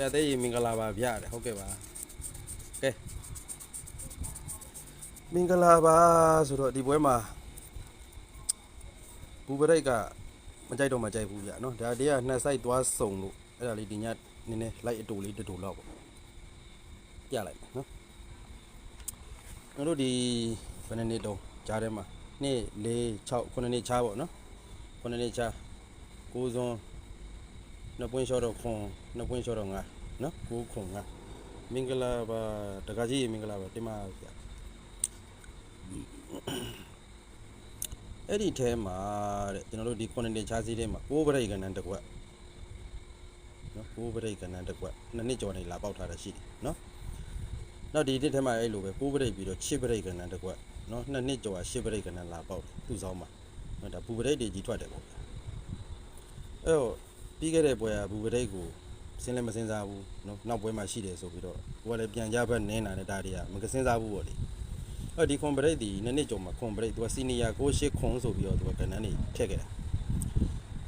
ရာသေးရေမင်္ဂလာပါဗျတဲ့ဟုတ်ကဲ့ပါကဲမင်္ဂလာပါဆိုတော့ဒီပွဲမှာဘူပရိတ်ကမကြိုက်တော့မကြိုက်ဘူးဗျနော်ဒါတည်းကနှစ်ဆိုင်သွားစုံလို့အဲ့ဒါလေးဒီညနည်းနည်းလိုက်အတူလေးတူတူလောက်ပေါ့ပြလိုက်မယ်နော်ကျွန်တော်တို့ဒီဘယ်နှစ်နှစ်တုံးကြားထဲမှာ2 4 6 9နှစ်ချားပေါ့နော်9နှစ်ချား9စွန်းနှစ်ပွင့်လျှော့တော့ခွန် နှစ်ပွင့်လျှော့တော့ငါနော်9ခွန်ငါမင်္ဂလာပါတကကြီးမင်္ဂလာပါတင်ပါဗျအဲ့ဒီထဲမှာတဲ့ကျွန်တော်တို့ဒီ9နှစ်ချားစီးထဲမှာ6ပရိတ်ကဏ္ဍတစ်ခွက်နော်6ပရိတ်ကဏ္ဍတစ်ခွက်နှစ်နှစ်ကျော်နေလာပေါက်ထားတာရှိတယ်နော်နောက်ဒီတစ်ထဲမှာအဲ့လိုပဲ6ပရိတ်ပြီးတော့6ပရိတ်ကဏ္ဍတစ်ခွက်နော်နှစ်နှစ်ကျော်6ပရိတ်ကဏ္ဍလာပေါက်တယ်သူ့ဆောင်မှာနော်ဒါဘူပရိတ်တွေကြီးထွက်တယ်ပေါ့အဲ့တော့ပြီးခဲ့တဲ့ပွဲကဘူပရိတ်ကို စဉ်းလည်းမစဉ်းစားဘူးနော်နောက်ပွဲမှာရှိတယ်ဆိုပြီးတော့ကိုကလည်းပြန်ကြဘက်နင်းလာတဲ့ဒါတွေကမကစဉ်းစားဘူးပေါ့လေအဲ့ဒီခွန်ဘရိတ်ဒီနှစ်နှစ်ကျော်မှာခွန်ဘရိတ်သူကစီနီယာကိုရှိခွန်ဆိုပြီးတော့သူကကဏ္ဍနေဖြတ်ခဲ့တာ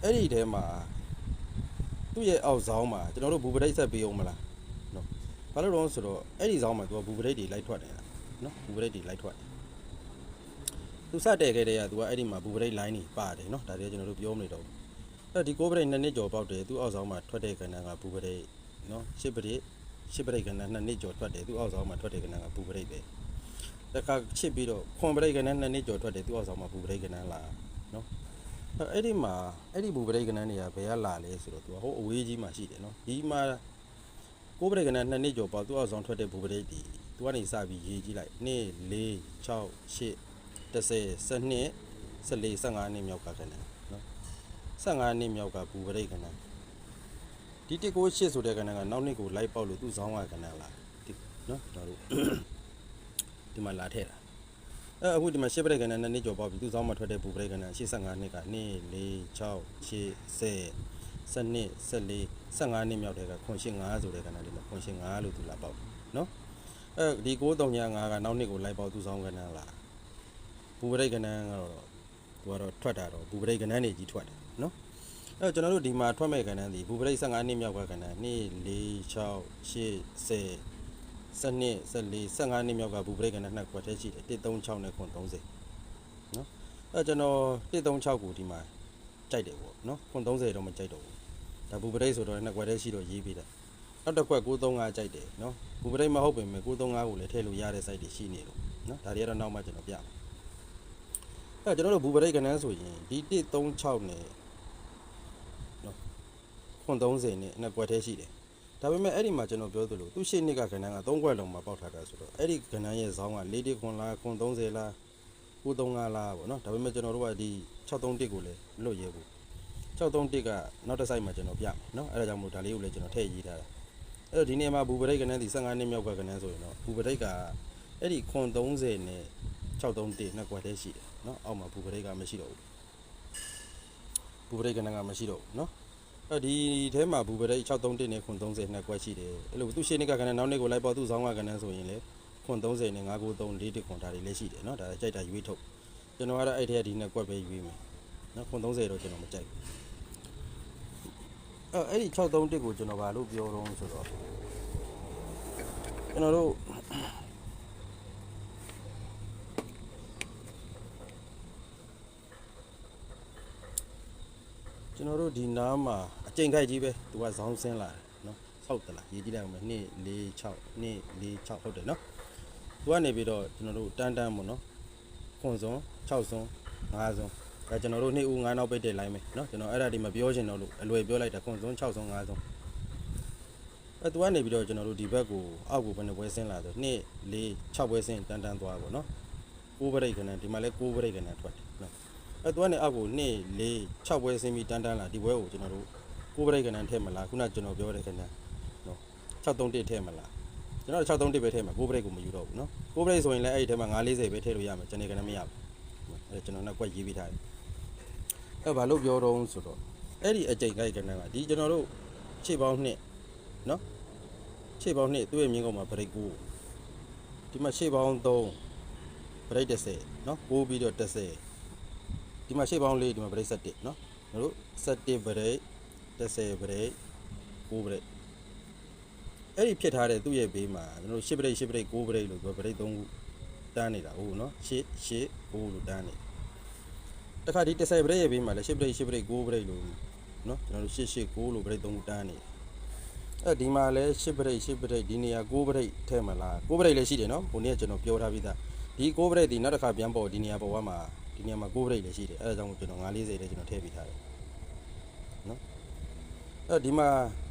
အဲ့ဒီထဲမှာသူ့ရဲ့အောက်ဆောင်မှာကျွန်တော်တို့ဘူပရိတ်ဆက်ပေးအောင်မလားနော်ဘာလို့တော့ဆိုတော့အဲ့ဒီဆောင်မှာသူကဘူပရိတ်တွေလိုက်ထွက်နေတာနော်ဘူပရိတ်တွေလိုက်ထွက်တယ်သူစတဲ့ခဲ့တဲ့ကသူကအဲ့ဒီမှာဘူပရိတ် line တွေပါတယ်နော်ဒါတွေကကျွန်တော်တို့ပြောမနေတော့ဘူး အဲ့ဒီကိုပရိတ်နှစ်နှစ်ကျော်ပေါက်တယ်သူ့အောက်ဆောင်မှာထွက်တဲ့ကဏ္ဍကဘူပရိတ်နော်ရှစ်ပရိတ်ရှစ်ပရိတ်ကဏ္ဍနှစ်နှစ်ကျော်ထွက်တယ်သူ့အောက်ဆောင်မှာထွက်တဲ့ကဏ္ဍကဘူပရိတ်ပဲတခါချစ်ပြီးတော့ခွန်ပရိတ်ကဏ္ဍနှစ်နှစ်ကျော်ထွက်တယ်သူ့အောက်ဆောင်မှာဘူပရိတ်ကဏ္ဍလာနော်အဲ့ဒီမှာအဲ့ဒီဘူပရိတ်ကဏ္ဍတွေကဘယ်ကလာလဲဆိုတော့သူကဟိုအဝေးကြီးမှာရှိတယ်နော်ဒီမှာကိုပရိတ်ကဏ္ဍနှစ်နှစ်ကျော်ပေါက်သူ့အောက်ဆောင်ထွက်တဲ့ဘူပရိတ်ဒီသူကနေစပြီးရေးကြည့်လိုက်2 4 6 8 10 12 14 15နှစ်မြောက်ကခဏ 15နှစ်မြောက်ကဘူပရိတ်ခဏဒီတစ်ကိုရှစ်ဆိုတဲ့ခဏကနောက်နှစ်ကိုလိုက်ပေါက်လို့သူ့ဆောင်းကခဏလာဒီနော်ကျွန်တော်တို့ဒီမှာလာထည့်တာအဲအခုဒီမှာရှစ်ပရိတ်ခဏနဲ့နှစ်ကျော်ပေါက်ပြီးသူ့ဆောင်းမှာထွက်တဲ့ဘူပရိတ်ခဏ85နှစ်က2 4 6 8 10 12 14 15နှစ်မြောက်တဲ့ကခွန်ရှင်း5ဆိုတဲ့ခဏလေးမှာခွန်ရှင်း5လို့သူလာပေါက်တယ်နော်အဲဒီ935ကနောက်နှစ်ကိုလိုက်ပေါက်သူ့ဆောင်းခဏလာဘူပရိတ်ကဏ္ဍကတော့သူကတော့ထွက်တာတော့ဘူပရိတ်ကဏ္ဍနေကြီးထွက်တယ် နော်အဲ့တော့ကျွန်တော်တို့ဒီမှာထွက်မဲ့ကဏ္ဍဒီဘူပရိတ်15နှစ်မြောက်ကကဏ္ဍ2 4 6 8 10 12 14 15နှစ်မြောက်ကဘူပရိတ်ကဏ္ဍနှစ်ခွက်တည်းရှိတယ်136နဲ့ခွန်30နော်အဲ့တော့ကျွန်တော်136ကိုဒီမှာကြိုက်တယ်ပေါ့နော်ခွန်30တော့မကြိုက်တော့ဘူးဒါဘူပရိတ်ဆိုတော့နှစ်ခွက်တည်းရှိတော့ရေးပေးတယ်နောက်တစ်ခွက်935ကြိုက်တယ်နော်ဘူပရိတ်မဟုတ်ပင်မဲ့935ကိုလည်းထည့်လို့ရတဲ့ site တွေရှိနေလို့နော်ဒါတွေကတော့နောက်မှကျွန်တော်ပြမယ်အဲကျွန်တော်တို့ဘူပရိတ်ကနန်းဆိုရင်ဒီ136နဲ့နော် ခွန်30နဲ့နှစ်ကွက်သေးရှိတယ်ဒါပေမဲ့အဲ့ဒီမှာကျွန်တော်ပြောသလိုသူရှေ့နှစ်ကကနန်းက3ကွက်လုံးမှာပေါက်ထားတာဆိုတော့အဲ့ဒီကနန်းရဲ့ဇောင်းက4တိခွန်လားခွန်30လား935လားပေါ့နော်ဒါပေမဲ့ကျွန်တော်တို့ကဒီ631ကိုလည်းမလွတ်ရဲဘူး631ကနောက်တစ်ဆိုင်မှာကျွန်တော်ပြမယ်နော်အဲ့ဒါကြောင့်မို့ဒါလေးကိုလည်းကျွန်တော်ထည့်ရေးထားတာအဲ့တော့ဒီနေ့မှာဘူပရိတ်ကနန်းဒီ15နှစ်မြောက်ကကနန်းဆိုရင်တော့ဘူပရိတ်ကအဲ့ဒီခွန်30နဲ့631နှစ်ကွက်သေးရှိတယ်နော်အောက်မှာဘူပရိတ်ကမရှိတော့ဘူးဘူပရိတ်ကနကမရှိတော့ဘူးနော် အဲဒီထဲမှာဘူပရိတ်631နဲ့ခွန်30နှစ်ကွက်ရှိတယ်အဲ့လိုသူရှေ့နှစ်ကကနနောက်နှစ်ကိုလိုက်ပေါ်သူ့ဆောင်းကကနဆိုရင်လေခွန်30နဲ့993 4တခွန်ဒါတွေလည်းရှိတယ်နော်ဒါကြိုက်တာရွေးထုတ်ကျွန်တော်ကတော့အဲ့ထဲကဒီနှစ်ကွက်ပဲရွေးမယ်နော်ခွန်30တော့ကျွန်တော်မကြိုက်ဘူးအဲ့အဲ့ဒီ631ကိုကျွန်တော်ဘာလို့ပြောတော့ဆိုတော့ကျွန်တော်တို့ ကျွန်တော်တို့ဒီနားမှာအကျိန်ခိုက်ကြီးပဲသူကဇောင်းဆင်းလာတယ်နော်ဟုတ်သလားရေးကြည့်လိုက်အောင်မယ်2 4 6 2 4 6ဟုတ်တယ်နော်သူကနေပြီးတော့ကျွန်တော်တို့တန်းတန်းပေါ့နော်ခွန်စွန်း6စွန်း5စွန်းဒါကျွန်တော်တို့2ဦး9နောက်ပိတ်တဲ့ line ပဲနော်ကျွန်တော်အဲ့ဒါဒီမပြောချင်တော့လို့အလွယ်ပြောလိုက်တာခွန်စွန်း6စွန်း5စွန်းအဲသူကနေပြီးတော့ကျွန်တော်တို့ဒီဘက်ကိုအောက်ကိုဘယ်နှပွဲဆင်းလာဆို2 4 6ပွဲဆင်းတန်းတန်းသွားပေါ့နော်6ပရိတ်ခဏဒီမှာလဲ6ပရိတ်ခဏထွက်တယ်နော် အဲသူကနေအောက်ကို2 4 6ပွဲဆင်းပြီးတန်းတန်းလာဒီပွဲကိုကျွန်တော်တို့ကိုပရိတ်ကဏ္ဍထည့်မလားခုနကျွန်တော်ပြောတဲ့ကဏ္ဍနော်631ထည့်မလားကျွန်တော်631ပဲထည့်မှာကိုပရိတ်ကိုမယူတော့ဘူးနော်ကိုပရိတ်ဆိုရင်လည်းအဲ့ဒီထဲမှာ940ပဲထည့်လို့ရမှာကျွန်တော်ကဏ္ဍမရဘူးအဲကျွန်တော်နဲ့ကွက်ရေးပြီးထားတယ်အဲဘာလို့ပြောတော့ဆိုတော့အဲ့ဒီအကြိမ်ကိုက်ကဏ္ဍကဒီကျွန်တော်တို့ခြေပေါင်းနှစ်နော်ခြေပေါင်းနှစ်သူ့ရဲ့မြင်းကောင်မှာပရိတ်ကိုဒီမှာခြေပေါင်း3ပရိတ်30နော်ပိုးပြီးတော့30 ဒီမှာရှေ့ပေါင်းလေးဒီမှာ break 7เนาะတို့7 break 10 break 9 break အဲ့ဒီဖြစ်ထားတဲ့သူ့ရဲ့ဘေးမှာကျွန်တော်တို့ရှစ်ပရိတ်ရှစ်ပရိတ်ကိုးပရိတ်လို့ပြောပရိတ်သုံးခုတန်းနေတာဟုတ်နော်ရှစ်ရှစ်ကိုးလို့တန်းနေတခါဒီတစ်ဆိုင်ပရိတ်ရဲ့ဘေးမှာလည်းရှစ်ပရိတ်ရှစ်ပရိတ်ကိုးပရိတ်လို့နော်ကျွန်တော်တို့ရှစ်ရှစ်ကိုးလို့ပရိတ်သုံးခုတန်းနေအဲ့ဒီမှာလည်းရှစ်ပရိတ်ရှစ်ပရိတ်ဒီနေရာကိုးပရိတ်ထဲမှာလားကိုးပရိတ်လည်းရှိတယ်နော်ဘုနေ့ကကျွန်တော်ပြောထားပြီးသားဒီကိုးပရိတ်ဒီနောက်တစ်ခါပြန်ပေါ်ဒီနေရာပေါ်ကမှာ ဒီနေရာမှာကိုးပရိတ်လည်းရှိတယ်အဲ့ဒါကြောင့်ကျွန်တော်940လည်းကျွန်တော်ထည့်ပေးထားတယ်အဲ့ဒီမှာ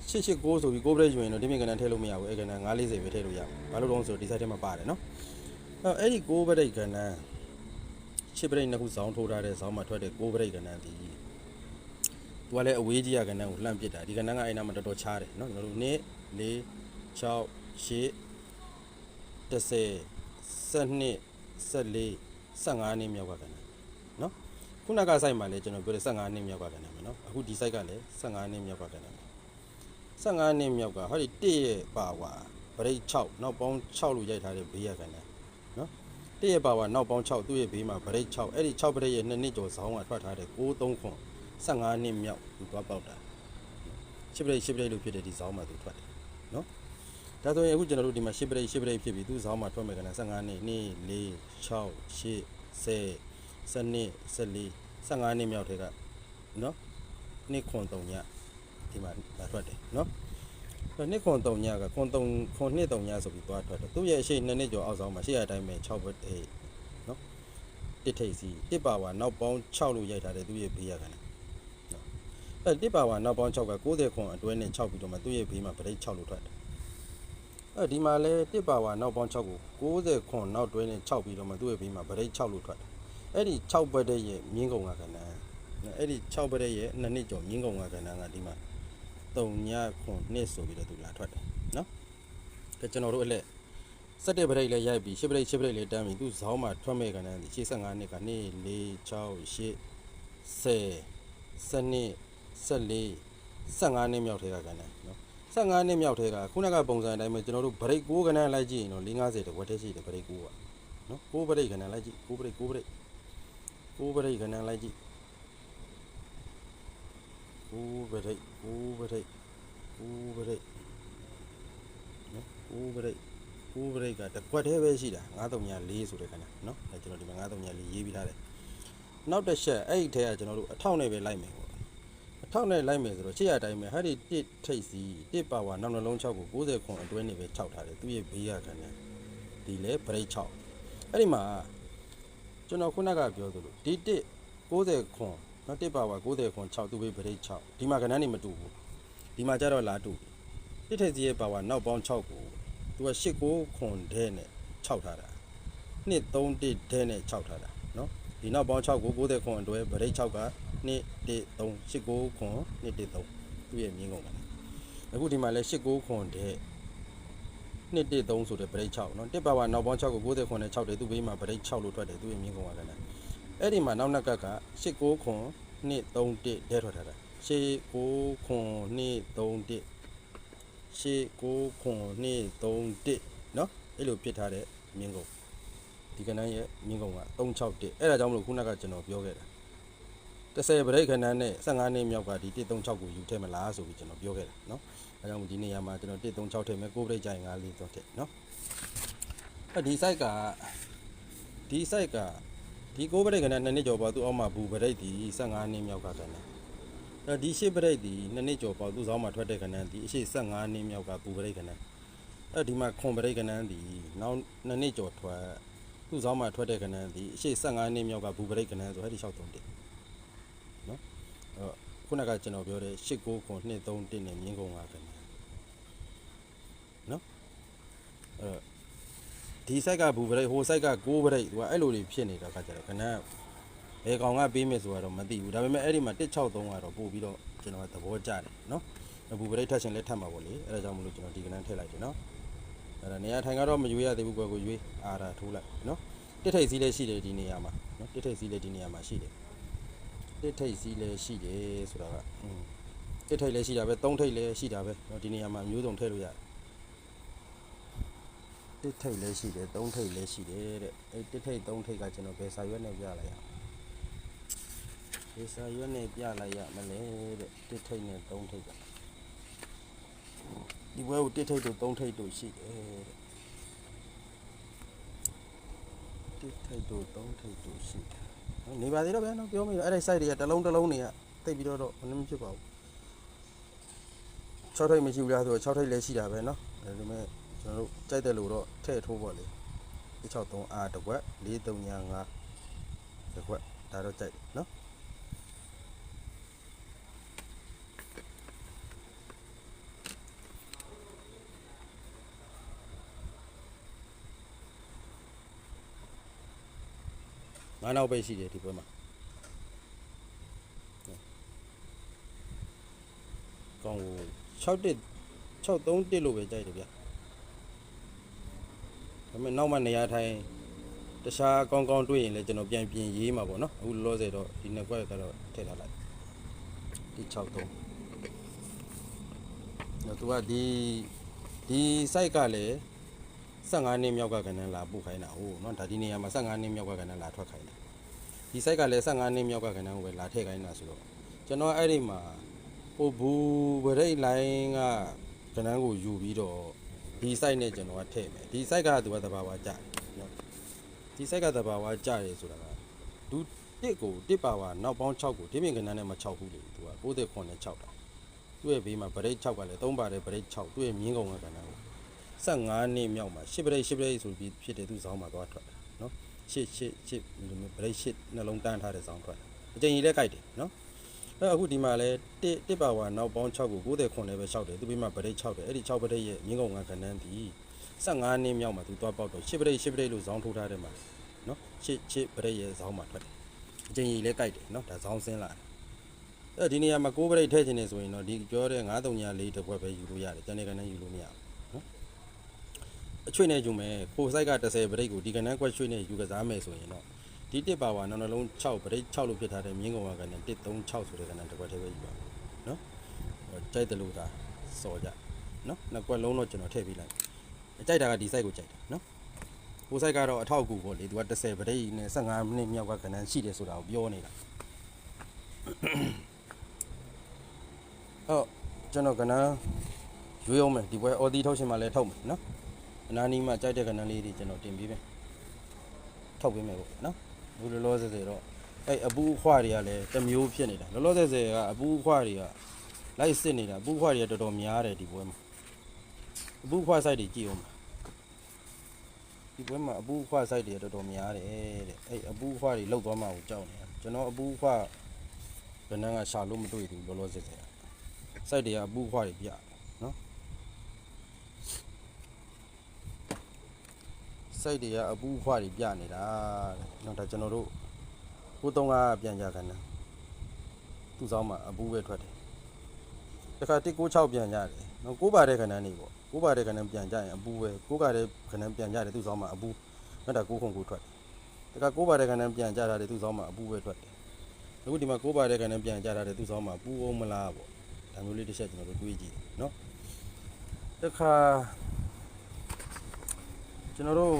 889ဆိုပြီးကိုဗရက်ယူရင်တော့ဒီမြင့်ကနန်းထည့်လို့မရဘူးအဲ့ကနန်း940ပဲထည့်လို့ရမှာဘာလို့လဲဆိုတော့ဒီ site ထဲမှာပါတယ်နော်အဲ့အဲ့ဒီကိုဗရက်ကနန်းရှစ်ပရိတ်နှစ်ခုဇောင်းထိုးထားတဲ့ဇောင်းမှာထွက်တဲ့ကိုဗရိတ်ကနန်းဒီသူကလည်းအဝေးကြီးရကနန်းကိုလှမ်းပစ်တာဒီကနန်းကအဲ့နာမှာတော်တော်ချားတယ်နော်ကျွန်တော်တို့1 4 6 8 10 12 14 15နှစ်မြောက်ကကနန်းနော် ခုနက site မှာလည်းကျွန်တော်ပြောတယ်15နှစ်မြောက်ကကနန်းမယ်နော်အခုဒီ site ကလည်း15နှစ်မြောက်ကကနန်းမယ်15နှစ်မြောက်ကဟောဒီ1ရဲ့ပါဝါဗရိတ်6နောက်ပေါင်း6လို့ရိုက်ထားတဲ့ဘေးရကန်တယ်နော်1ရဲ့ပါဝါနောက်ပေါင်း6သူ့ရဲ့ဘေးမှာဗရိတ်6အဲ့ဒီ6ဗရိတ်ရဲ့2နှစ်ကျော်ဇောင်းကထွက်ထားတဲ့63ခွန်15နှစ်မြောက်သူသွားပေါက်တာ10ဗရိတ်10ဗရိတ်လို့ဖြစ်တဲ့ဒီဇောင်းမှာသူထွက်တယ်နော်ဒါဆိုရင်အခုကျွန်တော်တို့ဒီမှာ10ဗရိတ်10ဗရိတ်ဖြစ်ပြီသူဇောင်းမှာထွက်မယ်ကန်တယ်15နှစ်2 4 6 8 10 12 14 15နှစ်မြောက်ထဲကနော်နှစ်ခွန်3ညဒီမှာလာထွက်တယ်နော်အဲ့နှစ်ခွန်3ညကခွန်3ခွန်နှစ်3ညဆိုပြီးသွားထွက်တယ်သူ့ရဲ့အရှိနှစ်နှစ်ကျော်အောက်ဆောင်မှာရှေ့ရအတိုင်းပဲ6ဘတ်အေးနော်တစ်ထိပ်စီတစ်ပါဝါနောက်ပေါင်း6လို့ရိုက်ထားတယ်သူ့ရဲ့ဘေးရကန်နော်အဲ့တစ်ပါဝါနောက်ပေါင်း6က90ခွန်အတွဲနဲ့6ပြီးတော့မှသူ့ရဲ့ဘေးမှာဗရိတ်6လို့ထွက်တယ်အဲ့ဒီမှာလဲတစ်ပါဝါနောက်ပေါင်း6ကို90ခွန်နောက်တွဲနဲ့6ပြီးတော့မှသူ့ရဲ့ဘေးမှာဗရိတ်6လို့ထွက်တယ် အဲ့ဒီ6ဘတ်ရဲ့မြင်းကုံကကနန်းအဲ့ဒီ6ဘတ်ရဲ့နှစ်နှစ်ကျော်မြင်းကုံကကနန်းကဒီမှာ3ညခွန်နှစ်ဆိုပြီးတော့သူလာထွက်တယ်နော်ကဲကျွန်တော်တို့အလက်စက်တဲ့ပရိတ်လည်းရိုက်ပြီးရှစ်ပရိတ်ရှစ်ပရိတ်လည်းတန်းပြီးသူဇောင်းမှာထွက်မဲ့ကနန်းဒီ85နှစ်ကနေ4 6 8 10 12 14 15နှစ်မြောက်ထဲကကနန်းနော်15နှစ်မြောက်ထဲကခုနကပုံစံအတိုင်းပဲကျွန်တော်တို့ဗရိတ်6ကနန်းလိုက်ကြည့်ရင်တော့450တဝက်တည်းရှိတယ်ဗရိတ်6ကနော်6ဗရိတ်ကနန်းလိုက်ကြည့်6ဗရိတ်6ဗရိတ် 6ဗရိတ်ကနန်းလိုက်ကြည့်6ဗရိတ်6ဗရိတ်ကိုးပရိတ်နော်ကိုးပရိတ်ကိုးပရိတ်ကတစ်ခွက်တည်းပဲရှိတာ934ဆိုတဲ့ခဏနော်အဲကျွန်တော်ဒီမှာ934ရေးပြီးထားတယ်နောက်တစ်ချက်အဲ့ဒီထဲကကျွန်တော်တို့အထောက်နဲ့ပဲလိုက်မယ်ပေါ့အထောက်နဲ့လိုက်မယ်ဆိုတော့ရှေ့ရတိုင်းပဲဟာဒီတစ်ထိတ်စီတစ်ပါဝါနောက်နှလုံး6ကို90ခွန်အတွင်းနေပဲ6ထားတယ်သူရဲ့ဘေးရခဏဒီလေပရိတ်6အဲ့ဒီမှာ ကျွန်တော်ခုနကပြောသလိုဒီတစ်60ခွန်နော်တစ်ပါဝါ60ခွန်6သူပေးပရိတ်6ဒီမှာကဏ္ဍနေမတူဘူးဒီမှာကြတော့လာတူတစ်ထက်စီရဲ့ပါဝါနောက်ပေါင်း6ကိုသူက89ခွန်ဒဲနဲ့6ထားတာနှစ်3တစ်ဒဲနဲ့6ထားတာနော်ဒီနောက်ပေါင်း6ကို60ခွန်အတွဲပရိတ်6ကနှစ်တစ်3 89ခွန်နှစ်တစ်3သူ့ရဲ့မြင်းကုန်ပါအခုဒီမှာလဲ89ခွန်ဒဲ 113ဆိုတဲ့ break 6နော်1 power နောက်ပေါင်း6ကို69နဲ့6တယ်သူ့ဘေးမှာ break 6လို့ထွက်တယ်သူ့ရဲ့မြင်းကုန်ကလည်းအဲ့ဒီမှာနောက်နှက်ကက89ခွန်231တဲထွက်ထားတာ89ခွန်231 89ခွန်231နော်အဲ့လိုပြစ်ထားတဲ့မြင်းကုန်ဒီကနေ့ရဲ့မြင်းကုန်က361အဲ့ဒါကြောင့်မလို့ခုနကကျွန်တော်ပြောခဲ့တာ 30ဗရိတ်ခဏန်းနဲ့15နှစ်မြောက်ကဒီ136ကိုယူထည့်မလားဆိုပြီးကျွန်တော်ပြောခဲ့တာเนาะအဲကြောင့်ဒီနေရာမှာကျွန်တော်136ထည့်မယ်ကိုဗရိတ်ကြရင်5လေးသုံးထည့်เนาะအဲ့ဒီ site ကဒီ site ကဒီကိုဗရိတ်ခဏန်း2နှစ်ကျော်ပါသူအောက်မှာဘူးဗရိတ်ဒီ15နှစ်မြောက်ကကနန်း အဲဒီရှေ့ပရိတ်ဒီနှစ်နှစ်ကျော်ပေါ့သူ့ဆောင်မှာထွက်တဲ့ကဏ္ဍဒီအရှိ15နှစ်မြောက်ကပူပရိတ်ကဏ္ဍအဲဒီမှာခွန်ပရိတ်ကဏ္ဍဒီနောက်နှစ်နှစ်ကျော်ထွက်သူ့ဆောင်မှာထွက်တဲ့ကဏ္ဍဒီအရှိ15နှစ်မြောက်ကပူပရိတ်ကဏ္ဍဆိုအဲဒီ631နော်အဲ ခုနကကျွန်တော်ပြောတဲ့89ခွန်231နဲ့မြင်းကုံကကဏ္ဍနော်အဲဒီဆိုင်ကဘူပရိတ်ဟိုဆိုင်ကကိုးပရိတ်သူကအဲ့လိုတွေဖြစ်နေတာကကြတယ်ကဏ္ဍဘယ်ကောင်ကပေးမယ်ဆိုတော့မသိဘူးဒါပေမဲ့အဲ့ဒီမှာ163ကတော့ပို့ပြီးတော့ကျွန်တော်သဘောကျတယ်နော်ဘူပရိတ်ထက်ရှင်လည်းထပ်မှာပေါ့လေအဲ့ဒါကြောင့်မလို့ကျွန်တော်ဒီကနန်းထည့်လိုက်တယ်နော်အဲ့ဒါနေရာထိုင်ကတော့မရွေးရသေးဘူးကွယ်ကိုရွေးအာဒါထိုးလိုက်နော်တစ်ထိပ်စီးလည်းရှိတယ်ဒီနေရာမှာနော်တစ်ထိပ်စီးလည်းဒီနေရာမှာရှိတယ် တစ်ထိပ်စီးလည်းရှိတယ်ဆိုတာကอืมတစ်ထိပ်လည်းရှိတာပဲသုံးထိပ်လည်းရှိတာပဲနော်ဒီနေရာမှာမျိုးစုံထည့်လို့ရတယ်တစ်ထိပ်လည်းရှိတယ်သုံးထိပ်လည်းရှိတယ်တဲ့အဲ့တစ်ထိပ်သုံးထိပ်ကကျွန်တော်ဘယ်စာရွက်နဲ့ပြလိုက်ရအောင်ဒီစာရွက်နဲ့ပြလိုက်ရမလဲတဲ့တစ်ထိတ်နဲ့သုံးထိတ်ကဒီဘွဲကိုတစ်ထိပ်တို့သုံးထိပ်တို့ရှိတယ်တဲ့တစ်ထိပ်တို့သုံးထိပ်တို့ရှိတယ် နေပါသေးတော့ဗျာနော်ပြောမိတော့အဲ့ဒီ site တွေကတစ်လုံးတစ်လုံးတွေကတိတ်ပြီးတော့မနှမဖြစ်ပါဘူး6ထိပ်မရှိဘူးလားဆိုတော့6ထိပ်လည်းရှိတာပဲเนาะဒါပေမဲ့ကျွန်တော်တို့ကြိုက်တယ်လို့တော့ထည့်ထိုးပါလေ163 R တစ်ခွက်439 5တစ်ခွက်ဒါတော့ကြိုက်เนาะ 9နောက်ပဲရှိတယ်ဒီပွဲမှာကောင်းကို6တက်6 3တက်လို့ပဲကြိုက်တယ်ဗျာဒါပေမဲ့နောက်မှနေရာထိုင်တခြားကောင်းကောင်းတွေ့ရင်လည်းကျွန်တော်ပြန်ပြင်ရေးမှာပေါ့နော်အခုလောဆယ်တော့ဒီနှစ်ခွက်ကတော့ထည့်ထားလိုက်ဒီ6 3တော့သူကဒီဒီ site ကလည်း 15နှစ်မြောက်ကကဏ္ဍလာပို့ခိုင်းတာဟုတ်နော်ဒါဒီနေရာမှာ15နှစ်မြောက်ကကဏ္ဍလာထွက်ခိုင်းတာဒီ site ကလည်း15နှစ်မြောက်ကခဏကိုပဲလာထည့်ခိုင်းတာဆိုတော့ကျွန်တော်အဲ့ဒီမှာဟိုဘူးဗရိတ်လိုင်းကခဏကိုယူပြီးတော့ဒီ site နဲ့ကျွန်တော်ကထည့်မယ်ဒီ site ကသူကတဘာဝကြတယ်နော်ဒီ site ကတဘာဝကြတယ်ဆိုတာကဒူတစ်ကိုတစ်ပါဝါနောက်ပေါင်း6ကိုဒီပြင်ခဏနဲ့မ6ဘူးလေသူက69နဲ့6တာသူ့ရဲ့ဘေးမှာဗရိတ်6ကလည်း3ပါတယ်ဗရိတ်6သူ့ရဲ့မြင်းကုံကခဏကို 15နှစ်မြောက်မှာ10ဗရိတ်10ဗရိတ်ဆိုပြီးဖြစ်တယ်သူစောင်းမှာသွားထွက်တယ်နော်ရှစ်ရှစ်ရှစ်ဗရိတ်ရှစ်နှလုံးတန်းထားတဲ့ဇောင်းထွက်အကျဉ်းကြီးလည်းကြိုက်တယ်နော်အဲ့အခုဒီမှာလဲတစ်တစ်ပါဝါနောက်ပေါင်း6ကို90ခွန်လည်းပဲ6တယ်သူပြီးမှဗရိတ်6တယ်အဲ့ဒီ6ဗရိတ်ရဲ့မြင်းကုံကခဏန်းဒီ15နှစ်မြောက်မှာသူသွားပေါက်တော့10ဗရိတ်10ဗရိတ်လို့ဇောင်းထိုးထားတယ်မှာနော်ရှစ်ရှစ်ဗရိတ်ရဲ့ဇောင်းမှာထွက်တယ်အကျဉ်းကြီးလည်းကြိုက်တယ်နော်ဒါဇောင်းဆင်းလာတယ်အဲ့ဒီနေရာမှာ9ဗရိတ်ထည့်ခြင်းနေဆိုရင်တော့ဒီပြောတဲ့934တစ်ခွက်ပဲယူလို့ရတယ်ကျန်တဲ့ကဏ္ဍယူလို့မရဘူး အချွေနဲ့ယူမယ်ခိုဆိုင်က30ဗရိတ်ကိုဒီကနန်းကွက်ချွေနဲ့ယူကစားမယ်ဆိုရင်တော့ဒီတစ်ပါဝါနောက်နှလုံး6ဗရိတ်6လို့ဖြစ်ထားတဲ့မြင်းကောင်ကကနန်း136ဆိုတဲ့ကနန်းတစ်ခွက်တည်းပဲယူပါမယ်နော်ဟိုကြိုက်တယ်လို့သာစော်ကြနော်နှစ်ကွက်လုံးတော့ကျွန်တော်ထည့်ပေးလိုက်အကြိုက်တာကဒီ site ကိုကြိုက်တယ်နော်ကို site ကတော့အထောက်အကူပေါ့လေသူက30ဗရိတ်နဲ့15မိနစ်မြောက်ကကနန်းရှိတယ်ဆိုတာကိုပြောနေတာဟုတ်ကျွန်တော်ကနန်းရွေးအောင်မယ်ဒီပွဲအော်ဒီထုတ်ရှင်မှလည်းထုတ်မယ်နော် အနာနီးမှာကြိုက်တဲ့ကဏ္ဍလေးတွေကျွန်တော်တင်ပေးမယ်ထောက်ပေးမယ်ပေါ့နော်ဘူးလောလောဆယ်ဆယ်တော့အဲ့အပူအခွားတွေကလည်းတစ်မျိုးဖြစ်နေတာလောလောဆယ်ဆယ်ကအပူအခွားတွေကလိုက်စစ်နေတာအပူအခွားတွေကတော်တော်များတယ်ဒီပွဲမှာအပူအခွား site တွေကြည့်အောင်ပါဒီပွဲမှာအပူအခွား site တွေတော်တော်များတယ်တဲ့အဲ့အပူအခွားတွေလောက်သွားမှကိုကြောက်နေတာကျွန်တော်အပူအခွားကဏ္ဍကရှာလို့မတွေ့ဘူးလောလောဆယ်ဆယ် site တွေကအပူအခွားတွေပြနော် စိတ်တွေကအပူခွားတွေပြနေတာတဲ့နော်ဒါကျွန်တော်တို့ကိုတုံးကပြန်ကြကန်တယ်သူ့ဆောင်မှာအပူပဲထွက်တယ်တခါ196ပြန်ကြတယ်နော်ကိုးပါတဲ့ခဏနေပေါ့ကိုးပါတဲ့ခဏပြန်ကြရင်အပူပဲကိုးကတဲ့ခဏပြန်ကြတယ်သူ့ဆောင်မှာအပူနော်ဒါကိုးခုံကိုထွက်တယ်တခါကိုးပါတဲ့ခဏပြန်ကြတာတယ်သူ့ဆောင်မှာအပူပဲထွက်တယ်အခုဒီမှာကိုးပါတဲ့ခဏပြန်ကြတာတယ်သူ့ဆောင်မှာပူအောင်မလားပေါ့ဒါမျိုးလေးတစ်ချက်ကျွန်တော်တို့တွေးကြည့်တယ်နော်တခါ ကျွန်တော်တို့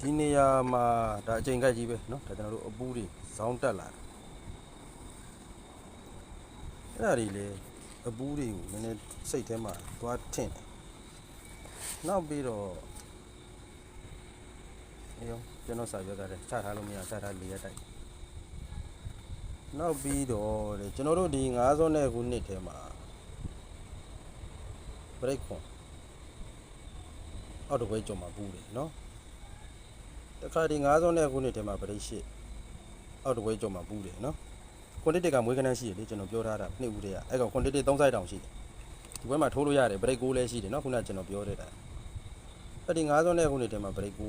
ဒီနေရာမှာဒါအချိန်ကိုက်ကြီးပဲเนาะဒါကျွန်တော်တို့အပူတွေဇောင်းတက်လာတယ်အဲ့ဒါတွေလေအပူတွေကိုနည်းနည်းစိတ်ထဲမှာသွားထင့်တယ်နောက်ပြီးတော့အေးရောကျွန်တော်စာရွက်ကတည်းကချထားလို့မရချထားလေးရတိုက်နောက်ပြီးတော့လေကျွန်တော်တို့ဒီ90နဲ့ခုနှစ်ထဲမှာ break ခွန်အောက်တစ်ခွဲကြုံမှာပူတယ်နော်တခါဒီ90နဲ့ခုနှစ်ထဲမှာ break ရှစ်အောက်တစ်ခွဲကြုံမှာပူတယ်နော်ခွန်တစ်တက်ကမွေးကနန်းရှိတယ်လေကျွန်တော်ပြောထားတာနှစ်ဦးတည်းကအဲ့ကောင်ခွန်တစ်တက်3စိုက်တောင်ရှိတယ်ဒီဘက်မှာထိုးလို့ရတယ် break 6လည်းရှိတယ်နော်ခုနကကျွန်တော်ပြောတဲ့တိုင်အဲ့ဒီ90နဲ့ခုနှစ်ထဲမှာ break 6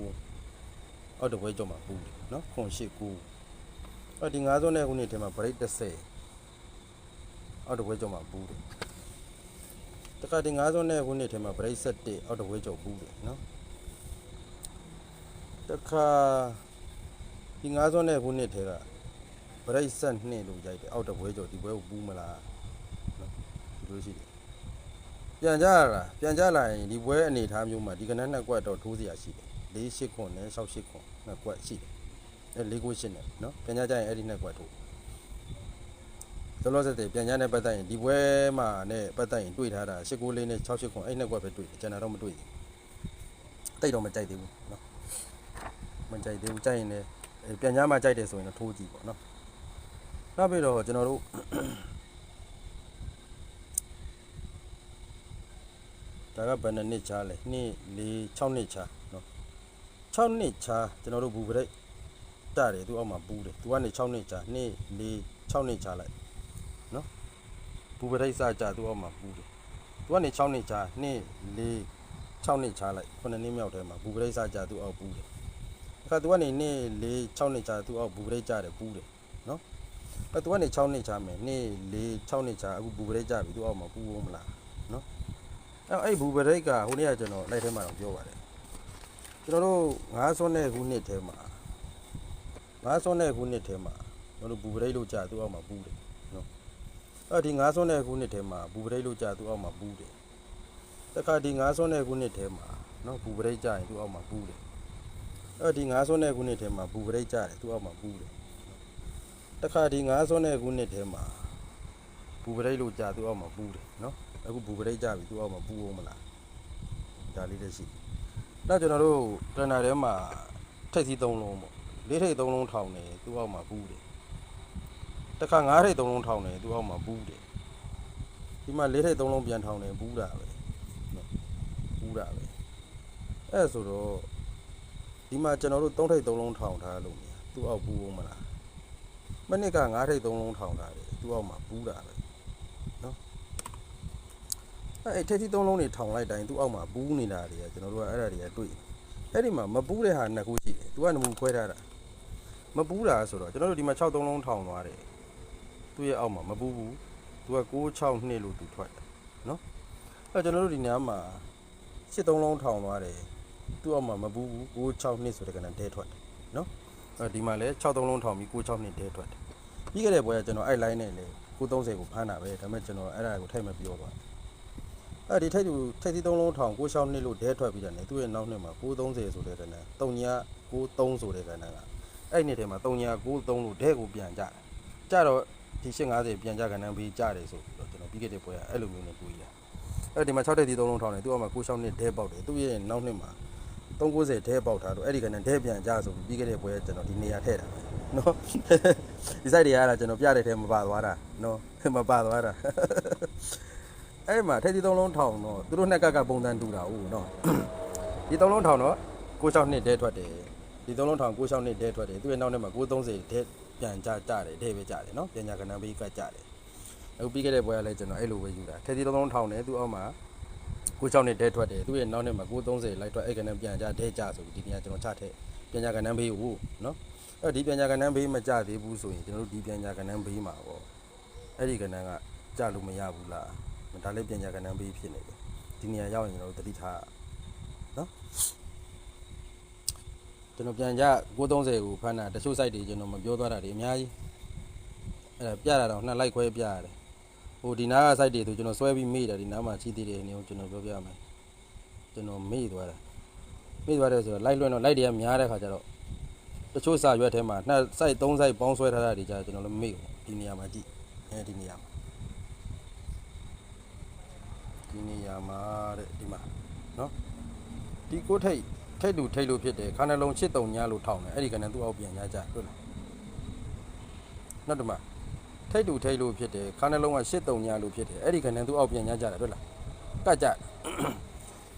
အောက်တစ်ခွဲကြုံမှာပူတယ်နော်ခွန်ရှစ်9အဲ့ဒီ90နဲ့ခုနှစ်ထဲမှာ break 30အောက်တစ်ခွဲကြုံမှာပူတယ် တခါဒီ90နဲ့ခုနှစ်ထဲမှာ break set 1အောက်တဝဲကြော်ပူးတယ်နော်တခါဒီ90နဲ့ခုနှစ်ထဲက break set 2လို့ရိုက်တယ်အောက်တဝဲကြော်ဒီဘွဲကိုပူးမလားနော်ဒီလိုရှိတယ်ပြန်ကြရတာပြန်ကြလာရင်ဒီဘွဲအနေထားမျိုးမှာဒီကနန်းနှစ်ကွက်တော့ထိုးစရာရှိတယ်၄၈ခွန်နဲ့6 8ခွန်နှစ်ကွက်ရှိတယ်အဲ၄ကို8နဲ့နော်ပြန်ကြကြရင်အဲ့ဒီနှစ်ကွက်ထိုး လောလောဆယ်ဆယ်ပြန်ကြတဲ့ပတ်သက်ရင်ဒီပွဲမှာနဲ့ပတ်သက်ရင်တွေ့ထားတာ89လေးနဲ့68ခွန်အဲ့နှစ်ကွက်ပဲတွေ့တယ်ကျွန်တော်တော့မတွေ့ဘူးတိတ်တော့မကြိုက်သေးဘူးเนาะမကြိုက်သေးဘူးကြိုက်ရင်လည်းအဲ့ပြန်ကြမှာကြိုက်တယ်ဆိုရင်တော့ထိုးကြည့်ပေါ့เนาะနောက်ပြီးတော့ကျွန်တော်တို့ ဒါကဘယ်နှစ်နှစ်ချားလဲနှစ်၄6နှစ်ချားเนาะ6နှစ်ချားကျွန်တော်တို့ဘူပရိတ်တတယ်သူအောက်မှာပူးတယ်သူကနေ6နှစ်ချားနှစ်၄6နှစ်ချားလိုက်เนาะ ပူပရိတ်စကြသူ့အောက်မှာပူတယ်သူကနေ6နှစ်ကြာနှစ်4 6နှစ်ကြာလိုက်9နှစ်မြောက်ထဲမှာဘူပရိတ်စကြသူ့အောက်ပူးတယ်အခါသူကနေနှစ်4 6နှစ်ကြာသူ့အောက်ဘူပရိတ်ကြတယ်ပူးတယ်နော်အဲသူကနေ6နှစ်ကြာမယ်နှစ်4 6နှစ်ကြာအခုဘူပရိတ်ကြပြီသူ့အောက်မှာပူးဖို့မလားနော်အဲအဲ့ဘူပရိတ်ကဟိုနေ့ကကျွန်တော်လိုက်ထဲမှာတော့ပြောပါတယ်ကျွန်တော်တို့9ဆွန်းတဲ့ခုနှစ်ထဲမှာ9ဆွန်းတဲ့ခုနှစ်ထဲမှာကျွန်တော်တို့ဘူပရိတ်လို့ကြာသူ့အောက်မှာပူးတယ် အဲ့ဒီငါးစွန်းတဲ့ခုနှစ်ထဲမှာဘူပရိတ်လို့ကြာသူ့အောက်မှာပူးတယ်တခါဒီငါးစွန်းတဲ့ခုနှစ်ထဲမှာနော်ဘူပရိတ်ကြာရင်သူ့အောက်မှာပူးတယ်အဲ့ဒီငါးစွန်းတဲ့ခုနှစ်ထဲမှာဘူပရိတ်ကြာတယ်သူ့အောက်မှာပူးတယ်တခါဒီငါးစွန်းတဲ့ခုနှစ်ထဲမှာဘူပရိတ်လို့ကြာသူ့အောက်မှာပူးတယ်နော်အခုဘူပရိတ်ကြပြီသူအောက်မှာပူအောင်မလားဒါလေးလည်းရှိနောက်ကျွန်တော်တို့တရနာထဲမှာထိတ်စီသုံးလုံးပေါ့လေးထိတ်သုံးလုံးထောင်နေသူအောက်မှာပူးတယ် တစ်ခါငါးထိတ်သုံးလုံးထောင်နေသူအောက်မှာပူးတယ်ဒီမှာလေးထိတ်သုံးလုံးပြန်ထောင်နေပူးတာပဲနော်ပူးတာပဲအဲ့ဒါဆိုတော့ဒီမှာကျွန်တော်တို့သုံးထိတ်သုံးလုံးထောင်ထားလို့မြင်သူအောက်ပူအောင်မလားမနစ်ကငါးထိတ်သုံးလုံးထောင်ထားတယ်သူအောက်မှာပူးတာပဲအဲ့အဲ့ထက်စီသုံးလုံးတွေထောင်လိုက်တိုင်းသူ့အောက်မှာပူးနေတာတွေကကျွန်တော်တို့ကအဲ့ဒါတွေကတွေ့တယ်အဲ့ဒီမှာမပူးတဲ့ဟာနှစ်ခုရှိတယ်သူကနမူခွဲထားတာမပူးတာဆိုတော့ကျွန်တော်တို့ဒီမှာ6သုံးလုံးထောင်သွားတယ် သူ့ရဲ့အောက်မှာမပူးဘူးသူက662နှစ်လို့သူထွက်တယ်နော်အဲ့ကျွန်တော်တို့ဒီနေရာမှာ7သုံးလုံးထောင်သွားတယ်သူ့အောက်မှာမပူးဘူး662ဆိုတဲ့ကဏ္ဍတဲထွက်တယ်နော်အဲ့ဒီမှာလည်း6သုံးလုံးထောင်ပြီး662တဲထွက်တယ်ပြီးခဲ့တဲ့ဘွဲကကျွန်တော်အဲ့ line နဲ့လေ930ကိုဖမ်းတာပဲဒါပေမဲ့ကျွန်တော်အဲ့ဒါကိုထိုက်မပြောပါဘူးအဲ့ဒီထိတ်သူထိတ်သီးသုံးလုံးထောင်6ရှောင်းနှစ်လို့ဒဲထွက်ပြီးတယ်ねသူ့ရဲ့နောက်နှစ်မှာ930ဆိုတဲ့ကဏ္ဍ3ညာ93ဆိုတဲ့ကဏ္ဍကအဲ့ဒီနှစ်ထဲမှာ3ညာ93လို့ဒဲကိုပြန်ကြတယ်ကြတော့ ဒီ850ပြန်ကြကဏ္ဍပြီးကြတယ်ဆိုပြီးတော့ကျွန်တော်ပြီးခဲ့တဲ့ပွဲကအဲ့လိုမျိုးနဲ့တွေ့ရအဲ့ဒီမှာ6ထိတ်သီးသုံးလုံးထောင်တယ်သူ့အောက်မှာ6ရှောင်းနှစ်ဒဲပေါက်တယ်သူ့ရဲ့နောက်နှစ်မှာ390ဒဲပေါက်ထားတော့အဲ့ဒီကဏ္ဍဒဲပြန်ကြဆိုပြီးပြီးခဲ့တဲ့ပွဲကကျွန်တော်ဒီနေရာထည့်တာပဲနော်ဒီ site တွေအားလားကျွန်တော်ပြတဲ့ထဲမပါသွားတာနော်မပါသွားတာအဲ့မှာထိပ်သီးသုံးလုံးထောင်တော့သူတို့နှစ်ကကပုံစံတူတာဟုတ်နော်ဒီသုံးလုံးထောင်တော့662နှစ်ဒဲထွက်တယ်ဒီသုံးလုံးထောင်662နှစ်ဒဲထွက်တယ်သူရဲ့နောက်ထဲမှာ930ဒဲ ပြန်ကြကြတယ်ဒဲပဲကြတယ်နော်ပြန်ကြကဏ္ဍဘေးကကြတယ်အခုပြီးခဲ့တဲ့ပွဲကလည်းကျွန်တော်အဲ့လိုပဲယူတာထိပ်သီးသုံးလုံးထောင်တယ်သူအောက်မှာ662နှစ်ဒဲထွက်တယ်သူရဲ့နောက်ထဲမှာ930လိုက်ထွက်အဲ့ကဏ္ဍပြန်ကြဒဲကြဆိုပြီးဒီနေ့ကျွန်တော်ချထည့်ပြန်ကြကဏ္ဍဘေးဟုတ်နော်အဲ့ဒီပြန်ကြကဏ္ဍဘေးမကြသေးဘူးဆိုရင်ကျွန်တော်တို့ဒီပြန်ကြကဏ္ဍဘေးမှာပေါ့အဲ့ဒီကဏ္ဍကကြလို့မရဘူးလားဒါလည်းပညာကဏ္ဍပေးဖြစ်နေတယ်ဒီနေရာရောက်ရင်ကျွန်တော်တို့တတိထားနော် ကျွန်တော်ပြန်ကြ930ကိုဖမ်းတာတချို့ site တွေကျွန်တော်မပြောသွားတာတွေအများကြီးအဲ့ဒါပြတာတော့နှစ်လိုက်ခွဲပြရတယ်ဟိုဒီနားက site တွေဆိုကျွန်တော်ဆွဲပြီးမေ့တာဒီနားမှာချီးသေးတယ်နေကိုကျွန်တော်ပြောပြမယ်ကျွန်တော်မေ့သွားတာမေ့သွားတယ်ဆိုတော့ light လွှင့်တော့ light တွေကများတဲ့ခါကျတော့တချို့စာရွက်ထဲမှာနှစ် site 3 site ပေါင်းဆွဲထားတာတွေကြာကျွန်တော်လည်းမေ့ဘူးဒီနေရာမှာကြည့်အဲဒီနေရာမှာဒီနေရာမှာတဲ့ဒီမှာနော်ဒီကိုထိတ် ထိတ်လူထိတ်လူဖြစ်တယ်ခါနှလုံးချစ်တုံညာလို့ထောင်းတယ်အဲ့ဒီကနေ့သူ့အောက်ပြန်ရကြတွေ့လားနောက်ဒီမှာထိတ်လူထိတ်လူဖြစ်တယ်ခါနှလုံးကရှစ်တုံညာလို့ဖြစ်တယ်အဲ့ဒီကနေ့သူ့အောက်ပြန်ရကြတာတွေ့လားကတ်ကြ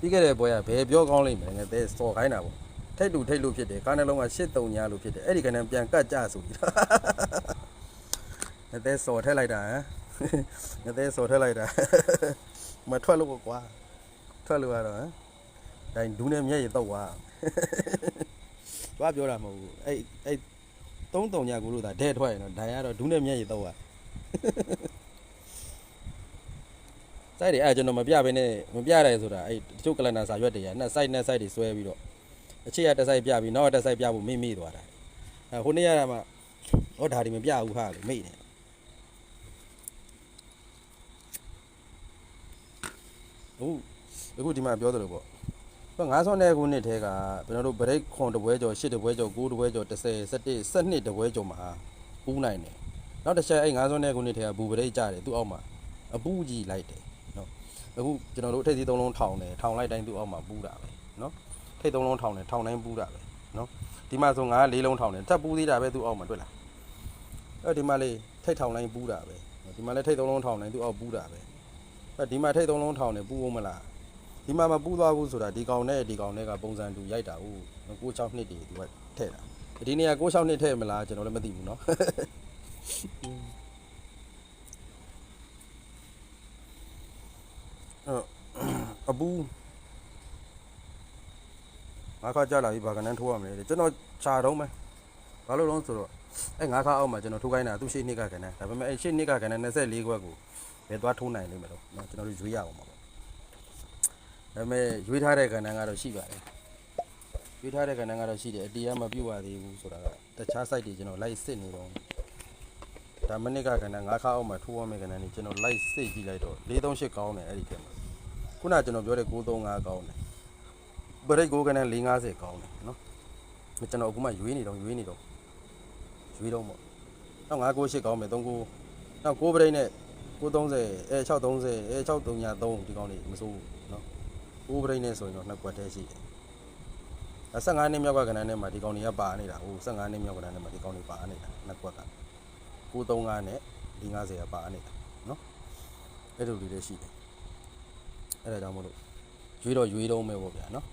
ပြီးခဲ့တဲ့ဘွဲကဘယ်ပြောကောင်းလိမ့်မယ်ငါတဲ့စော်ခိုင်းတာပေါ့ထိတ်လူထိတ်လူဖြစ်တယ်ခါနှလုံးကရှစ်တုံညာလို့ဖြစ်တယ်အဲ့ဒီကနေ့ပြန်ကတ်ကြဆိုပြီးငါတဲ့စော်ထက်လိုက်တာဟမ်ငါတဲ့စော်ထက်လိုက်တာမထွက်လို့ပေါ့ကွာထွက်လို့ရတော့ဟမ် ဒိုင်ဒူးနဲ့မျက်ရည်တော့ွားဘာပြောတာမဟုတ်ဘူးအဲ့အဲ့သုံးတုံညာကိုလို့သာဒဲထွက်ရင်တော့ဒိုင်ကတော့ဒူးနဲ့မျက်ရည်တော့ွားစိုက်တွေအဲ့ကျွန်တော်မပြဘဲနဲ့မပြရဲဆိုတာအဲ့တချို့ကလန်နာစာရွက်တွေကနှစ် site နှစ် site တွေဆွဲပြီးတော့အချစ်ရတစ် site ပြပြီးနောက်တစ် site ပြဖို့မေ့မေ့သွားတာအဲဟိုနေ့ရမှာဟောဒါဒီမပြဘူးဟာလို့မေ့နေအခုအခုဒီမှာပြောသလိုပေါ့ သူက900နဲ့ခုနှစ်ထဲကကျွန်တော်တို့ break ခွန်တပွဲကျော်10တပွဲကျော်9တပွဲကျော်10 17 12တပွဲကျော်မှာပူးနိုင်တယ်နောက်တစ်ချက်အဲ့90နဲ့ခုနှစ်ထဲကဘူပရိတ်ကြတယ်သူ့အောက်မှာအပူကြီးလိုက်တယ်နော်အခုကျွန်တော်တို့အထိပ်သီးသုံးလုံးထောင်တယ်ထောင်လိုက်တိုင်းသူ့အောက်မှာပူတာပဲနော်ထိပ်သုံးလုံးထောင်တယ်ထောင်တိုင်းပူတာပဲနော်ဒီမှာဆိုငါလေးလုံးထောင်တယ်တက်ပူသေးတာပဲသူ့အောက်မှာတွေ့လားအဲ့ဒီမှာလေးထိပ်ထောင်တိုင်းပူတာပဲဒီမှာလည်းထိပ်သုံးလုံးထောင်တိုင်းသူ့အောက်ပူတာပဲအဲ့ဒီမှာထိပ်သုံးလုံးထောင်တယ်ပူဖို့မလား ဒီမှာမပူသွားဘူးဆိုတာဒီကောင်နဲ့ဒီကောင်နဲ့ကပုံစံတူရိုက်တာဟုတ်96နှစ်တည်းသူကထည့်တာဒီနေရာ96နှစ်ထည့်မလားကျွန်တော်လည်းမသိဘူးနော် အဲ့အပူငါးခါကြာလာပြီဘာကနန်းထိုးရမလဲတဲ့ကျွန်တော်ခြာတော့မယ်ဘာလို့လဲဆိုတော့အဲငါးခါအောက်မှာကျွန်တော်ထိုးခိုင်းတာသူရှေ့နှစ်ကကနန်းဒါပေမဲ့အဲရှေ့နှစ်ကကနန်း24ခွက်ကိုဘယ်သွားထိုးနိုင်လိမ့်မယ်လို့เนาะကျွန်တော်တို့ရွေးရအောင်ပါပေါ့ ဒါပေမဲ့ရွေးထားတဲ့ကနန်းကတော့ရှိပါတယ်ရွေးထားတဲ့ကနန်းကတော့ရှိတယ်အတီးကမပြုတ်ရသေးဘူးဆိုတာကတခြား site တွေကျွန်တော်လိုက်စစ်နေတော့ဒါမနစ်ကကနန်းငါးခါအောက်မှာထိုးရမယ့်ကနန်းนี่ကျွန်တော်လိုက်စစ်ကြည့်လိုက်တော့438ကောင်းတယ်အဲ့ဒီထဲမှာခုနကကျွန်တော်ပြောတဲ့635ကောင်းတယ်ဘရိတ်ကိုကနန်း450ကောင်းတယ်နော်ကျွန်တော်အခုမှရွေးနေတော့ရွေးနေတော့ရွေးတော့ပေါ့နောက်998ကောင်းမယ်39နောက်6ဘရိတ်နဲ့930အဲ630အဲ633ဒီကောင်းလေးမစိုးဘူး နော်6ဘရိတ်နဲ့ဆိုရင်တော့နှစ်ကွက်တည်းရှိတယ်အဲ15နှစ်မြောက်ကကနန်းနဲ့မှာဒီကောင်းလေးကပါနေတာဟို15နှစ်မြောက်ကနန်းနဲ့မှာဒီကောင်းလေးပါနေတာနှစ်ကွက်က935နဲ့450ကပါနေတာနော်အဲ့လိုလေးလည်းရှိတယ်အဲ့ဒါကြောင့်မလို့ရွေးတော့ရွေးတော့မယ်ပေါ့ဗျာနော်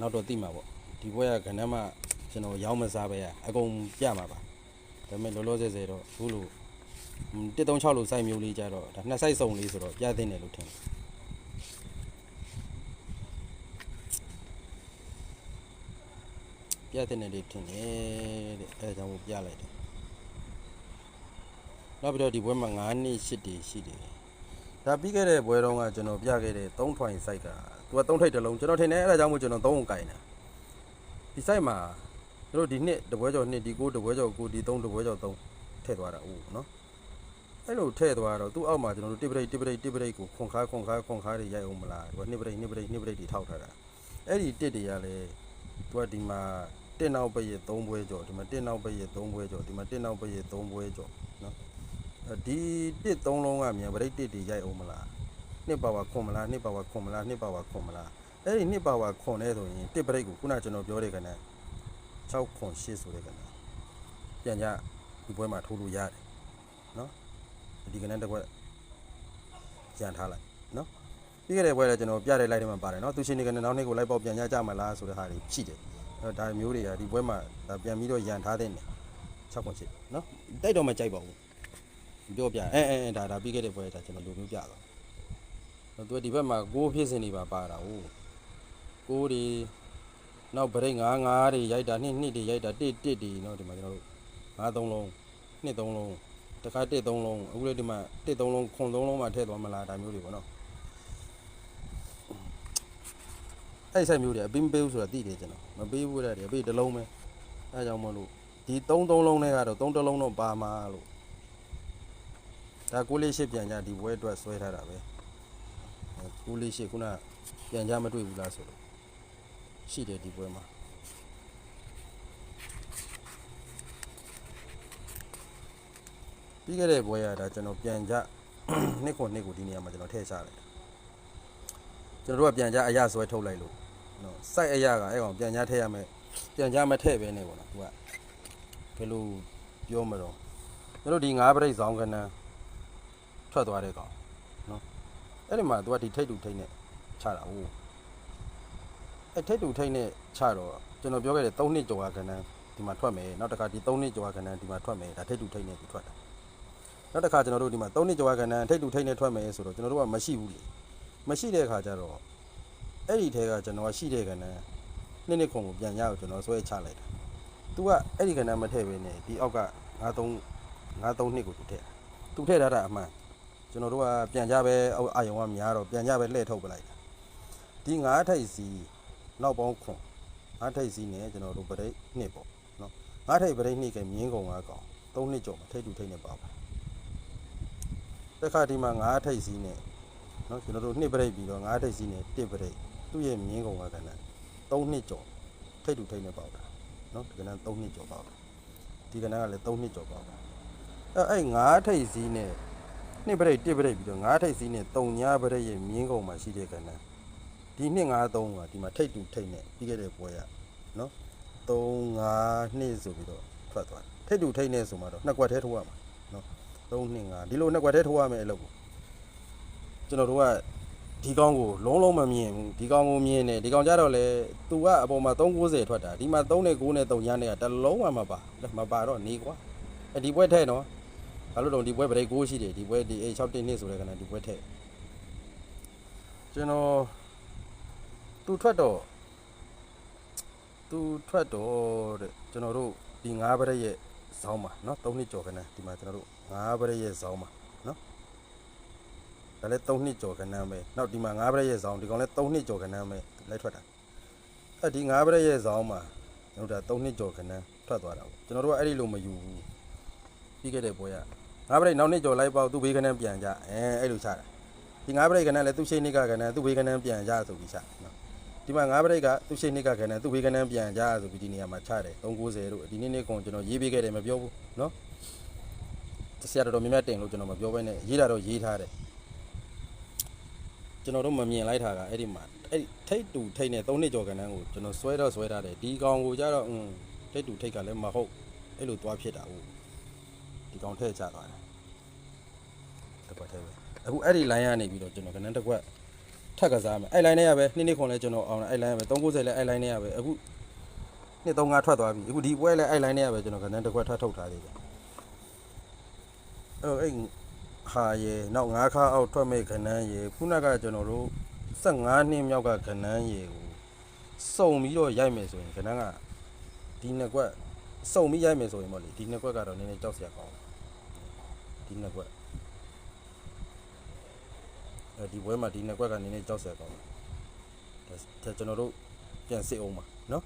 နောက်တော့သိမှာပေါ့ဒီဘွဲကကဏ္ဍမှာကျွန်တော်ရောင်းမစားပဲရအကုန်ပြမှာပါဒါပေမဲ့လောလောဆယ်ဆယ်တော့ဘူးလို့136လို့စိုက်မျိုးလေးကြတော့ဒါနှစ်စိုက်စုံလေးဆိုတော့ပြသင့်တယ်လို့ထင်တယ် ပြသင့်တယ်လို့ထင်တယ်တဲ့အဲ့ဒါကြောင့်မို့ပြလိုက်တယ်နောက်ပြီးတော့ဒီဘွဲမှာ9နှစ်8တည်ရှိတယ်ဒါပြီးခဲ့တဲ့ဘွဲတုန်းကကျွန်တော်ပြခဲ့တဲ့3 twine site ကသူက3ထိပ်တစ်လုံးကျွန်တော်ထင်တယ်အဲ့ဒါကြောင့်မို့ကျွန်တော်3ကိုကင်တာဒီ site မှာတို့ဒီနှစ်တပွဲကျော်နှစ်ဒီကိုတပွဲကျော်ကိုဒီ3တပွဲကျော်3ထည့်သွားတာဟုတ်နော်အဲ့လိုထည့်သွားတော့သူ့အောက်မှာကျွန်တော်တို့တစ်ပရိတ်တစ်ပရိတ်တစ်ပရိတ်ကိုခွန်ခါခွန်ခါခွန်ခါတွေရိုက်အောင်မလားသူကနှစ်ပရိတ်နှစ်ပရိတ်နှစ်ပရိတ်တွေထောက်ထားတာအဲ့ဒီတစ်တွေကလည်းသူကဒီမှာ တစ်နောက်ပည့်ရ3ပွဲကျော်ဒီမှာတစ်နောက်ပည့်ရ3ပွဲကျော်ဒီမှာတစ်နောက်ပည့်ရ3ပွဲကျော်နော်ဒီတစ်သုံးလုံးကမြန်ဗရိတ်တစ်တွေရိုက်အောင်မလားနှစ်ပါဝါခွန်မလားနှစ်ပါဝါခွန်မလားနှစ်ပါဝါခွန်မလားအဲ့ဒီနှစ်ပါဝါခွန်လဲဆိုရင်တစ်ဗရိတ်ကိုခုနကျွန်တော်ပြောတဲ့ကနန်း6ခွန်8ဆိုတဲ့ကနန်းပြန်ကြဒီပွဲမှာထိုးလို့ရတယ်နော်ဒီကနန်းတစ်ခွက်ကြံထားလိုက်နော်ပြီးခဲ့တဲ့ပွဲလည်းကျွန်တော်ပြတဲ့ live ထဲမှာပါတယ်နော်သူရှင်နေကနန်းနောက်နှစ်ကိုလိုက်ပေါက်ပြန်ကြကြမလားဆိုတဲ့ဟာတွေရှိတယ် အဲဒါမျိုးတွေကဒီဘွဲမှာဒါပြန်ပြီးတော့ရန်ထားတဲ့နေ6ခွန်ချက်နော်တိုက်တော့မကြိုက်ပါဘူးပြောပြအဲအဲဒါဒါပြီးခဲ့တဲ့ဘွဲဒါကျွန်တော်လိုမျိုးပြတော့တော့သူကဒီဘက်မှာကိုးဖြစ်စင်နေပါပါတာဟုတ်ကိုးဒီနောက်ဗရိတ်9 9တွေရိုက်တာ2 2တွေရိုက်တာ1 1တွေနော်ဒီမှာကျွန်တော်တို့9 3လုံး2 3လုံးတခါ1 3လုံးအခုလည်းဒီမှာ1 3လုံး9 3လုံးမှထည့်သွားမလားဒါမျိုးတွေပေါ့နော် အဲ့ဆိုင်မျိုးတွေအပင်းမပေးဘူးဆိုတာသိတယ်ကျွန်တော်မပေးဘူးတဲ့အပေးတစ်လုံးပဲအဲဒါကြောင့်မလို့ဒီ3 3လုံးနဲ့ကတော့3တစ်လုံးတော့ပါမှာလို့ဒါကိုလေးရှိပြန်ကြဒီဘွဲအတွက်ဆွဲထားတာပဲအဲကိုလေးရှိခုနပြန်ကြမတွေ့ဘူးလားဆိုတော့ရှိတယ်ဒီဘွဲမှာပြီးခဲ့တဲ့ဘွဲရတာကျွန်တော်ပြန်ကြနှစ်ခွန်နှစ်ကိုဒီနေရာမှာကျွန်တော်ထည့်ချလိုက်တာ ကျွန်တော်တို့ကပြန်ကြအရဆွဲထုတ်လိုက်လို့နော်စိုက်အရကအဲ့ကောင်ပြန်ကြထည့်ရမယ်ပြန်ကြမထည့်ပဲနေပေါ့နော်သူကဘယ်လိုပြောမလို့ကျွန်တော်ဒီ၅ပြိတ်ဆောင်ကနန်းထွက်သွားတဲ့ကောင်နော်အဲ့ဒီမှာ तू ကဒီထိတ်တူထိတ်နဲ့ချတာဟုတ်အဲ့ထိတ်တူထိတ်နဲ့ချတော့ကျွန်တော်ပြောခဲ့တဲ့3နှစ်ကျော်ကကဏ္ဍဒီမှာထွက်မယ်နောက်တစ်ခါဒီ3နှစ်ကျော်ကကဏ္ဍဒီမှာထွက်မယ်ဒါထိတ်တူထိတ်နဲ့ဒီထွက်တာနောက်တစ်ခါကျွန်တော်တို့ဒီမှာ3နှစ်ကျော်ကကဏ္ဍထိတ်တူထိတ်နဲ့ထွက်မယ်ဆိုတော့ကျွန်တော်တို့ကမရှိဘူးလေ မရှိတဲ့အခါကျတော့အဲ့ဒီထဲကကျွန်တော်ကရှိတဲ့ကဏ္ဍနှစ်နှစ်ခုကိုပြန်ရအောင်ကျွန်တော်ဆွဲချလိုက်တာ तू ကအဲ့ဒီကဏ္ဍမထည့်ဘဲနဲ့ဒီအောက်က93 93နှစ်ကိုသူထည့်တာ तू ထည့်ထားတာအမှန်ကျွန်တော်တို့ကပြန်ကြပဲအာယုံကများတော့ပြန်ကြပဲလှည့်ထုတ်ပလိုက်တာဒီငါးထိပ်စီနောက်ပေါင်းခွန်ငါးထိပ်စီနဲ့ကျွန်တော်တို့ဗရိတ်နှစ်ပေါ့နော်ငါးထိပ်ဗရိတ်နှစ်ကမြင်းကုံကကောင်သုံးနှစ်ကျော်မှာထိပ်တူထိပ်နဲ့ပါပါတစ်ခါဒီမှာငါးထိပ်စီနဲ့ နော်ကျွန်တော်တို့နှစ်ဗရိတ်ပြီးတော့ငါးထိပ်စီနဲ့တစ်ဗရိတ်သူ့ရဲ့မြင်းကုံကကဏ္ဍသုံးနှစ်ကျော်ထိပ်တူထိပ်နဲ့ပေါတာနော်ဒီကဏ္ဍသုံးနှစ်ကျော်ပေါတာဒီကဏ္ဍကလည်းသုံးနှစ်ကျော်ပေါတာအဲ့အဲ့ငါးထိပ်စီးနဲ့နှစ်ပရိတ်တစ်ပရိတ်ပြီးတော့ငါးထိပ်စီးနဲ့တုံညာပရိတ်ရဲ့မြင်းကုံမှာရှိတဲ့ကဏ္ဍဒီနှစ်93ကဒီမှာထိတ်တူထိတ်နဲ့ပြီးခဲ့တဲ့ပွဲရနော်3 5နှစ်ဆိုပြီးတော့ထွက်သွားတယ်ထိတ်တူထိတ်နဲ့ဆိုမှတော့နှစ်ကွက်ထဲထိုးရမှာနော်3နှစ်5ဒီလိုနှစ်ကွက်ထဲထိုးရမယ်အဲ့လိုကို ကျွန်တော်တို့ကဒီကောင်ကိုလုံးလုံးမမြင်ဘူးဒီကောင်ကိုမြင်တယ်ဒီကောင်ကြတော့လေသူကအပေါ်မှာ390ထွက်တာဒီမှာ3နဲ့9နဲ့3ညနဲ့ကတစ်လုံးမှမပါမပါတော့နေကွာအဲ့ဒီပွဲထဲနော် ဘာလို့တော့ဒီပွဲဗရိတ်6ရှိတယ်ဒီပွဲဒီအေ6တင်းနှစ်ဆိုတဲ့ကနေ့ဒီပွဲထည့်ကျွန်တော်သူထွက်တော့သူထွက်တော့တဲ့ကျွန်တော်တို့ဒီ9ဗရိတ်ရဲ့ဇောင်းပါเนาะ3နှစ်ကျော်ခဏဒီမှာကျွန်တော်တို့9ဗရိတ်ရဲ့ဇောင်းပါเนาะ ဒါလည်း3နှစ်ကျော်ခဏပဲနောက်ဒီမှာ9ဗရိတ်ရဲ့ဇောင်းဒီကောင်လည်း3နှစ်ကျော်ခဏပဲလိုက်ထွက်တာအဲ့ဒီ9ဗရိတ်ရဲ့ဇောင်းမှာကျွန်တော်တို့3နှစ်ကျော်ခဏထွက်သွားတာပေါ့ကျွန်တော်တို့ကအဲ့ဒီလိုမယူဘူးပြီးခဲ့တဲ့ပွဲကငါးပရိတ်နောက်နှစ်ကျော်လိုက်ပေါက်သူ့ဘေးကနန်းပြန်ကြအဲအဲ့လိုချတာဒီငါးပရိတ်ကနန်းလည်းသူ့ရှိနှစ်ကကနန်းသူ့ဘေးကနန်းပြန်ကြဆိုပြီးချနော်ဒီမှာငါးပရိတ်ကသူ့ရှိနှစ်ကကနန်းသူ့ဘေးကနန်းပြန်ကြဆိုပြီးဒီနေရာမှာချတယ်390တို့ဒီနေ့နေ့ကုန်ကျွန်တော်ရေးပေးခဲ့တယ်မပြောဘူးနော်ဆရာတော်တော်များများတင်လို့ကျွန်တော်မပြောဘဲနဲ့ရေးတာတော့ရေးထားတယ် ကျွန်တော်တို့မမြင်လိုက်တာကအဲ့ဒီမှာအဲ့ဒီထိတ်တူထိတ်နဲ့3နှစ်ကျော်ကနန်းကိုကျွန်တော်ဆွဲတော့ဆွဲထားတယ်ဒီကောင်ကိုကြတော့อืมထိတ်တူထိတ်ကလည်းမဟုတ်အဲ့လိုသွားဖြစ်တာဟုတ်ဒီကောင်ထည့်ချသွားတယ်တစ်ခွက်ထဲပဲအခုအဲ့ဒီ line ကနေပြီးတော့ကျွန်တော်ကနန်းတစ်ခွက်ထပ်ကစားမယ်အဲ့ line နဲ့ရပဲနှစ်နှစ်ခွန်လဲကျွန်တော်အောင်တယ်အဲ့ line ပဲ390လဲအဲ့ line နဲ့ရပဲအခုနှစ်35ထွက်သွားပြီအခုဒီပွဲလဲအဲ့ line နဲ့ရပဲကျွန်တော်ကနန်းတစ်ခွက်ထပ်ထုတ်ထားသေးတယ်အဲ့အဲ့ ဟာရေနောက်9ခါအောက်ထွက်မဲ့ကနန်းရေခုနကကျွန်တော်တို့15နှစ်မြောက်ကကနန်းရေကိုစုံပြီးတော့ရိုက်မယ်ဆိုရင်ကနန်းကဒီနှစ်ခွက်စုံပြီးရိုက်မယ်ဆိုရင်ပေါ့လေဒီနှစ်ကွက်ကတော့နည်းနည်းကြောက်စရာကောင်းတယ်ဒီနှစ်ကွက်အဲဒီဘွဲမှာဒီနှစ်ကွက်ကနည်းနည်းကြောက်စရာကောင်းတယ်ဒါကျွန်တော်တို့ပြန်စစ်အောင်ပါနော်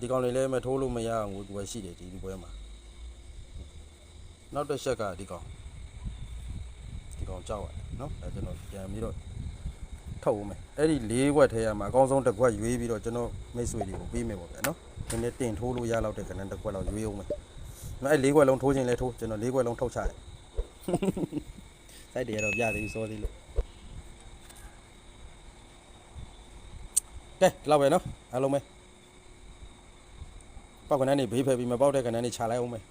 ဒီကောင်လေးလည်းမထိုးလို့မရအောင်ကိုသူကရှိတယ်ဒီဒီဘွဲမှာနောက်တစ်ချက်ကဒီကောင် ဒီကောင်ကြောက်ရတယ်နော်အဲကျွန်တော်ပြန်ပြီးတော့ထုတ်အောင်မယ်အဲ့ဒီ၄ကွက်ထဲရမှာအကောင်းဆုံးတစ်ကွက်ရွေးပြီးတော့ကျွန်တော်မိတ်ဆွေတွေကိုပေးမယ်ပေါ့ဗျာနော်နည်းနည်းတင်ထိုးလို့ရလောက်တဲ့ကဏ္ဍတစ်ခွက်လောက်ရွေးအောင်မယ်။နော်အဲ့လေးခွက်လုံးထိုးခြင်းလဲထိုးကျွန်တော်လေးခွက်လုံးထုတ်ချတယ်။စိုက်တယ်ရတော့ပြသေးဘူးစောသေးလို့။ကဲလောက်ပဲနော်အားလုံးပဲ။ပောက်ကဏ္ဍနေဘေးဖယ်ပြီးမပောက်တဲ့ကဏ္ဍနေခြာလိုက်အောင်မယ်။